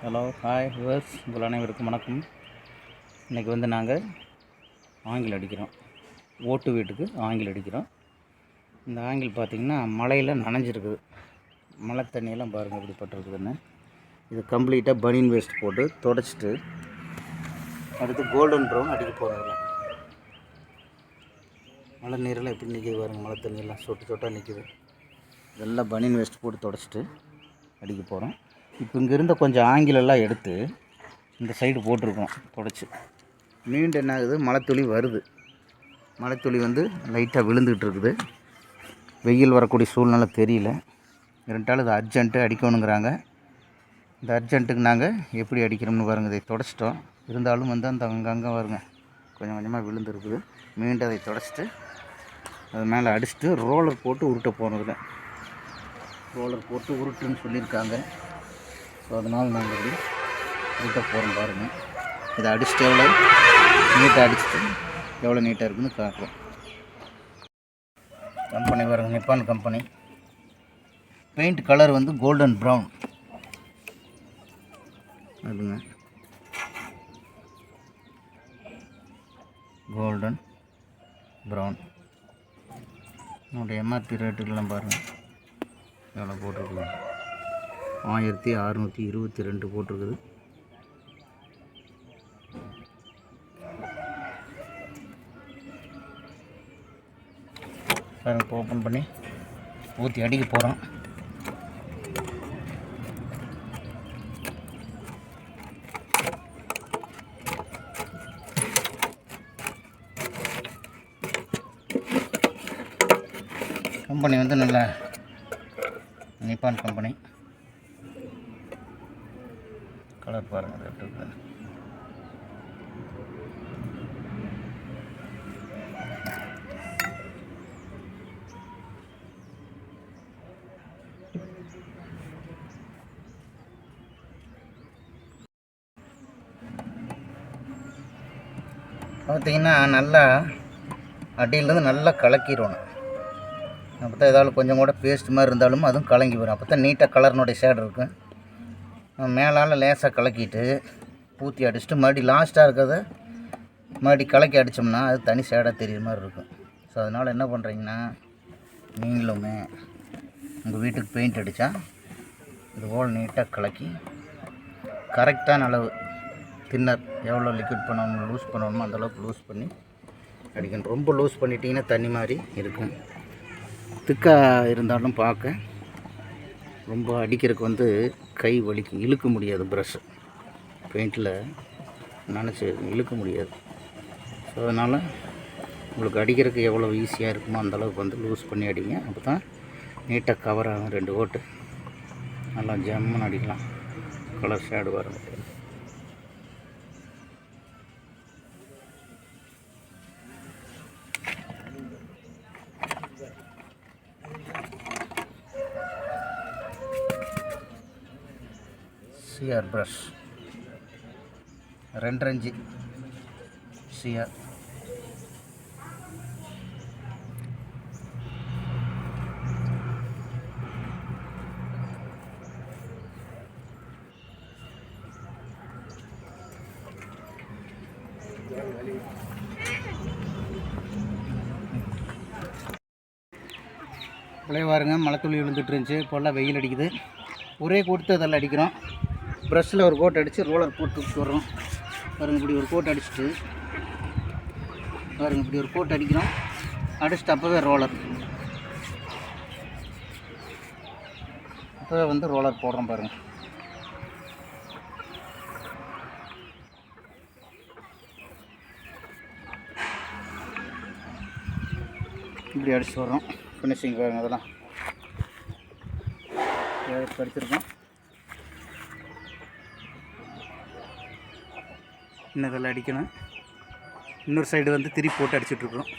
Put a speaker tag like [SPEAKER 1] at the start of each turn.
[SPEAKER 1] Hello hi viewers உங்கள் அனைவருக்கும் வணக்கம். இன்றைக்கி வந்து நாங்கள் ஆங்கில் அடிக்கிறோம். ஓட்டு வீட்டுக்கு ஆங்கில் அடிக்கிறோம். இந்த ஆங்கில் பார்த்திங்கன்னா மழையில் நனைஞ்சிருக்குது. மழை தண்ணியெல்லாம் பாருங்கள் எப்படி பட்டிருக்குதுன்னு. இது கம்ப்ளீட்டாக பனியன் வேஸ்ட் போட்டு தொடச்சிட்டு அடுத்து கோல்டன் ப்ரௌன் அடிக்க போகிறாங்க மழை நீரெல்லாம் எப்படி நிற்கிது பாருங்கள் மழை தண்ணியெல்லாம் சொட்டு சொட்டாக நிற்கிது இதெல்லாம் பனியன் வேஸ்ட் போட்டு தொடச்சிட்டு அடிக்க போகிறோம் இப்போ இங்கே இருந்த கொஞ்சம் ஆங்கிலெல்லாம் எடுத்து இந்த சைடு போட்டிருக்கோம் தொடச்சி. மீண்டும் என்ன ஆகுது? மழைத்துளி வருது. மழைத்துளி வந்து லைட்டாக விழுந்துக்கிட்டு இருக்குது. வெயில் வரக்கூடிய சூழ்நிலை தெரியல. ரெண்டாலும் இது அர்ஜென்ட்டு அடிக்கணுங்கிறாங்க. இந்த அர்ஜென்ட்டுக்கு நாங்கள் எப்படி அடிக்கிறோம்னு பாருங்கள் இதை தொடச்சிட்டோம். இருந்தாலும் வந்து அந்த அங்கங்கே வருங்க கொஞ்சம் கொஞ்சமாக விழுந்துருக்குது. மீண்டும் அதை தொடச்சிட்டு அது மேலே அடிச்சுட்டு ரோலர் போட்டு உருட்ட போனதில்லை ரோலர் போட்டு உருட்டுன்னு சொல்லியிருக்காங்க. ஸோ அதனால் நாங்கள் இப்படி உருட்ட போகிறோம் பாருங்கள் இதை அடிச்சுட்டு எவ்வளோ நீட்டாக அடிச்சுட்டு எவ்வளோ நீட்டாக இருக்குன்னு காட்டுறோம் கம்பெனி பாருங்கள் நிப்பான் கம்பெனி பெயிண்ட் கலர் வந்து கோல்டன் ப்ரௌன் அதுங்க. கோல்டன் ப்ரௌன் என்னுடைய எம்ஆர்பி ரேட்டுக்கெல்லாம் பாருங்கள் எவ்வளோ போட்டிருக்கலாம் ஆயிரத்தி அறநூற்றி இருபத்தி ரெண்டு போட்டிருக்குது. இப்போ ஓப்பன் பண்ணி ஊற்றி அடிக்க போகிறோம் கம்பெனி வந்து நல்ல நிப்பான் கம்பெனி கலர் பாருங்கள் ரெட்டு கலர் பார்த்தீங்கன்னா நல்லா அடியிலேருந்து நல்லா கலக்கிடணும். அப்போ தான் ஏதாவது கொஞ்சம் கூட பேஸ்ட் மாதிரி இருந்தாலும் அதுவும் கலங்கி வரும் அப்போ தான் நீட்டாக கலர்னுடைய ஷேட் இருக்கும். மேலால் லேசாக கலக்கிட்டு பூத்தி அடிச்சுட்டு மறுபடி லாஸ்ட்டாக இருக்கிறத மறுபடி கலக்கி அடித்தோம்னா அது தனி சேடாக தெரியுற மாதிரி இருக்கும். ஸோ அதனால் என்ன பண்ணுறீங்கன்னா நீங்களுமே உங்கள் வீட்டுக்கு பெயிண்ட் அடித்தா இதுபோல் நீட்டாக கலக்கி கரெக்டான அளவு தின்னர் எவ்வளோ லிக்விட் பண்ணணும் லூஸ் பண்ணணுமோ அந்தளவுக்கு லூஸ் பண்ணி அடிக்கணும். ரொம்ப லூஸ் பண்ணிட்டீங்கன்னா தண்ணி மாதிரி இருக்கும். திக்காக இருந்தாலும் பார்க்க ரொம்ப அடிக்கிறதுக்கு வந்து கை வலிக்கும் இழுக்க முடியாது ப்ரஷ்ஷு பெயிண்டில் நினச்சி இழுக்க முடியாது. ஸோ அதனால் உங்களுக்கு அடிக்கிறதுக்கு எவ்வளோ ஈஸியாக இருக்குமோ அந்த அளவுக்கு வந்து லூஸ் பண்ணி அடிங்க அப்போ தான் நீட்டாக கவர் ஆகும் ரெண்டு ஓட்டு நல்லா ஜம்முன்னு அடிக்கலாம். கலர் ஷேடு வர சிஆர் ப்ரஷ். ரெண்டு இன்ச்சு சிஆர். பாருங்க மழை துளி விழுந்துட்டு இருந்துச்சு இப்போல்லாம் வெயில் அடிக்குது. ஒரே கொடுத்து அதெல்லாம் அடிக்கிறோம். ப்ரஷ்ஷில் ஒரு கோட் அடித்து ரோலர் போட்டு விட்டுறோம். பாருங்கள் இப்படி ஒரு கோட் அடிச்சுட்டு. பாருங்கள் இப்படி ஒரு கோட் அடிக்கிறோம். அடிச்சுட்டு அப்போவே ரோலர். அப்போவே வந்து ரோலர் போடுறோம் பாருங்கள் இப்படி அடிச்சுட்டு வர்றோம் ஃபினிஷிங் பாருங்கள் அதெல்லாம். படிச்சிருக்கோம் இன்னும் அடிக்கணும். இன்னொரு சைடு வந்து திரி போட்டு அடிச்சுட்ருக்குறோம்